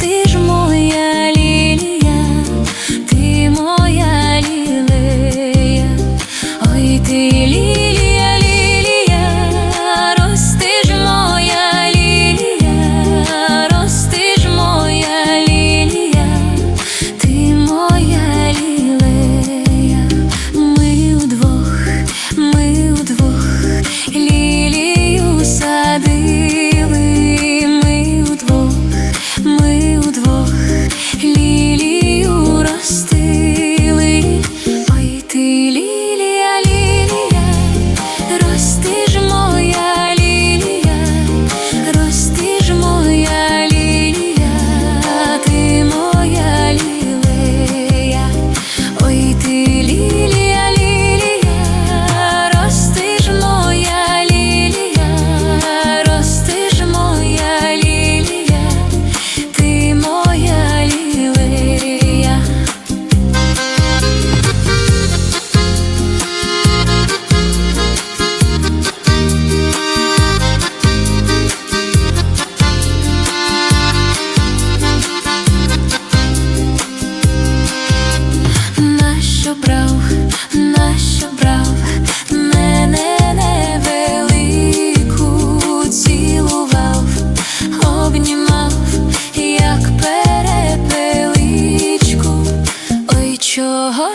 ти ж моя лілія, ти моя лілія, ой ти лілія.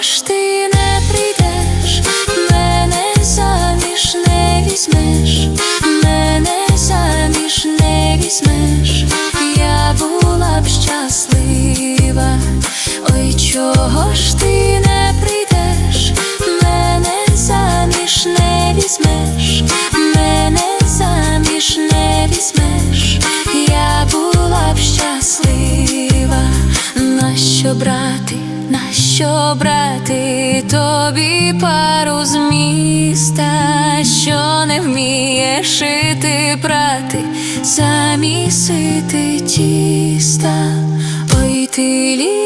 Ти не прийдеш, мене заміж не візьмеш, мене заміж не візьмеш, я була б щаслива. Ой, чого ж ти не прийдеш, мене заміж не візьмеш, мене заміж не візьмеш, я була б щаслива, нащо брати, нащо брати тобі пару з міста, що не вміє шити прати, замісити тіста, ой ти лілі